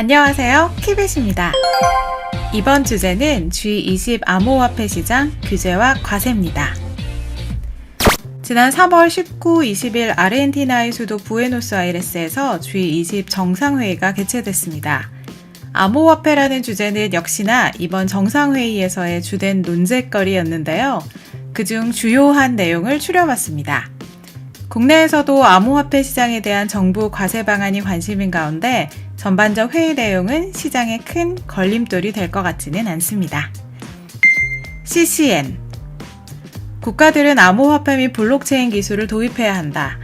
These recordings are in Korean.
안녕하세요. 키벳입니다. 이번 주제는 G20 암호화폐 시장 규제와 과세입니다. 지난 3월 19, 20일 아르헨티나의 수도 부에노스아이레스에서 G20 정상회의가 개최됐습니다. 암호화폐라는 주제는 역시나 이번 정상회의에서의 주된 논쟁거리였는데요. 그중 주요한 내용을 추려봤습니다. 국내에서도 암호화폐 시장에 대한 정부 과세 방안이 관심인 가운데 전반적 회의 내용은 시장에 큰 걸림돌이 될 것 같지는 않습니다. CCN 국가들은 암호화폐 및 블록체인 기술을 도입해야 한다.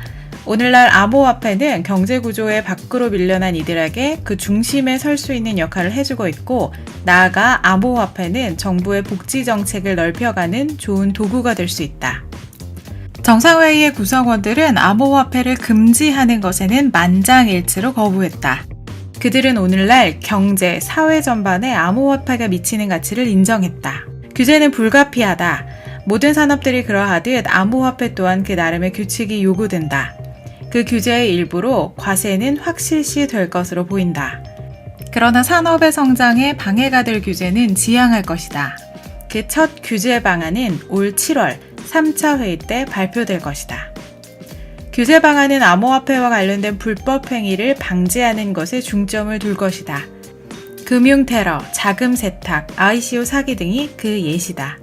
오늘날 암호화폐는 경제 구조의 밖으로 밀려난 이들에게 그 중심에 설 수 있는 역할을 해주고 있고, 나아가 암호화폐는 정부의 복지 정책을 넓혀가는 좋은 도구가 될 수 있다. 정상회의의 구성원들은 암호화폐를 금지하는 것에는 만장일치로 거부했다. 그들은 오늘날 경제, 사회 전반에 암호화폐가 미치는 가치를 인정했다. 규제는 불가피하다. 모든 산업들이 그러하듯 암호화폐 또한 그 나름의 규칙이 요구된다. 그 규제의 일부로 과세는 확실시 될 것으로 보인다. 그러나 산업의 성장에 방해가 될 규제는 지양할 것이다. 그 첫 규제 방안은 올 7월 3차 회의 때 발표될 것이다. 규제 방안은 암호화폐와 관련된 불법 행위를 방지하는 것에 중점을 둘 것이다. 금융 테러, 자금 세탁, ICO 사기 등이 그 예시다.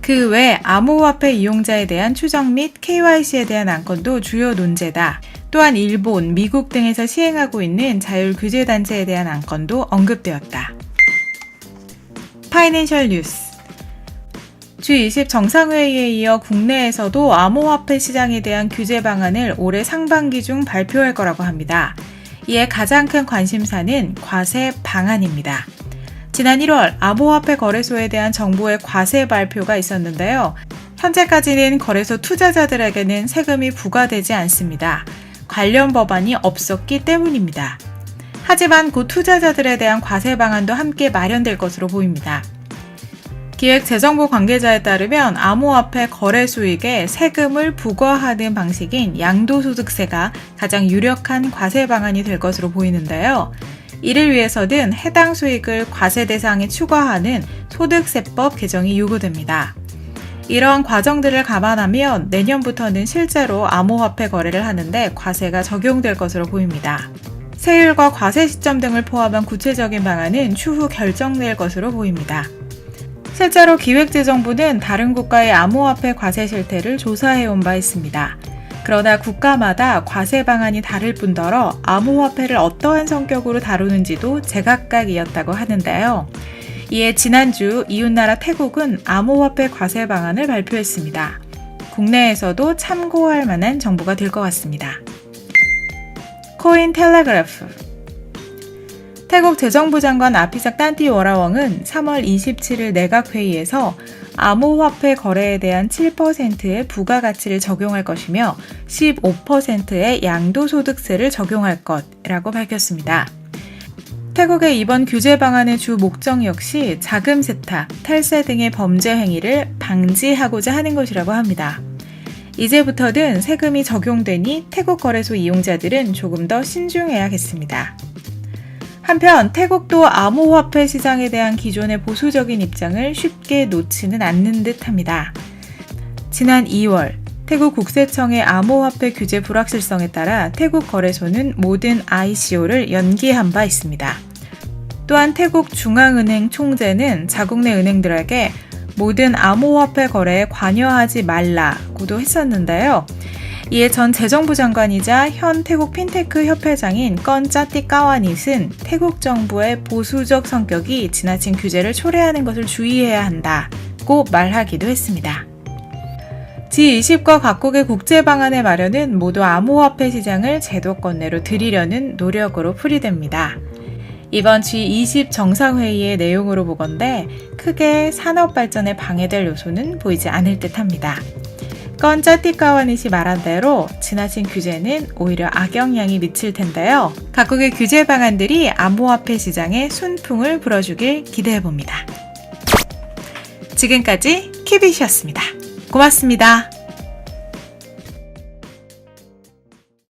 그 외 암호화폐 이용자에 대한 추적 및 KYC에 대한 안건도 주요 논제다. 또한 일본, 미국 등에서 시행하고 있는 자율 규제 단체에 대한 안건도 언급되었다. 파이낸셜 뉴스 G20 정상회의에 이어 국내에서도 암호화폐 시장에 대한 규제 방안을 올해 상반기 중 발표할 거라고 합니다. 이에 가장 큰 관심사는 과세 방안입니다. 지난 1월 암호화폐 거래소에 대한 정부의 과세 발표가 있었는데요. 현재까지는 거래소 투자자들에게는 세금이 부과되지 않습니다. 관련 법안이 없었기 때문입니다. 하지만 곧 투자자들에 대한 과세 방안도 함께 마련될 것으로 보입니다. 기획재정부 관계자에 따르면 암호화폐 거래 수익에 세금을 부과하는 방식인 양도소득세가 가장 유력한 과세 방안이 될 것으로 보이는데요. 이를 위해서는 해당 수익을 과세 대상에 추가하는 소득세법 개정이 요구됩니다. 이러한 과정들을 감안하면 내년부터는 실제로 암호화폐 거래를 하는데 과세가 적용될 것으로 보입니다. 세율과 과세 시점 등을 포함한 구체적인 방안은 추후 결정될 것으로 보입니다. 실제로 기획재정부는 다른 국가의 암호화폐 과세 실태를 조사해온 바 있습니다. 그러나 국가마다 과세 방안이 다를 뿐더러 암호화폐를 어떠한 성격으로 다루는지도 제각각이었다고 하는데요. 이에 지난주 이웃나라 태국은 암호화폐 과세 방안을 발표했습니다. 국내에서도 참고할 만한 정보가 될 것 같습니다. 코인 텔레그래프 태국 재정부 장관 아피삭 딴티 워라웡은 3월 27일 내각회의에서 암호화폐 거래에 대한 7%의 부가가치를 적용할 것이며 15%의 양도소득세를 적용할 것이라고 밝혔습니다. 태국의 이번 규제 방안의 주 목적 역시 자금 세탁, 탈세 등의 범죄 행위를 방지하고자 하는 것이라고 합니다. 이제부터는 세금이 적용되니 태국 거래소 이용자들은 조금 더 신중해야겠습니다. 한편 태국도 암호화폐 시장에 대한 기존의 보수적인 입장을 쉽게 놓지는 않는 듯 합니다. 지난 2월 태국 국세청의 암호화폐 규제 불확실성에 따라 태국 거래소는 모든 ICO를 연기한 바 있습니다. 또한 태국 중앙은행 총재는 자국 내 은행들에게 모든 암호화폐 거래에 관여하지 말라고도 했었는데요. 이에 전 재정부 장관이자 현 태국 핀테크 협회장인 건짜띠 까와닛은 태국 정부의 보수적 성격이 지나친 규제를 초래하는 것을 주의해야 한다고 말하기도 했습니다. G20과 각국의 국제 방안의 마련은 모두 암호화폐 시장을 제도권 내로 들이려는 노력으로 풀이됩니다. 이번 G20 정상회의의 내용으로 보건대 크게 산업 발전에 방해될 요소는 보이지 않을 듯 합니다. 건짜띠까와닛이 말한 대로 지나친 규제는 오히려 악영향이 미칠 텐데요. 각국의 규제 방안들이 암호화폐 시장에 순풍을 불어주길 기대해 봅니다. 지금까지 키비시였습니다. 고맙습니다.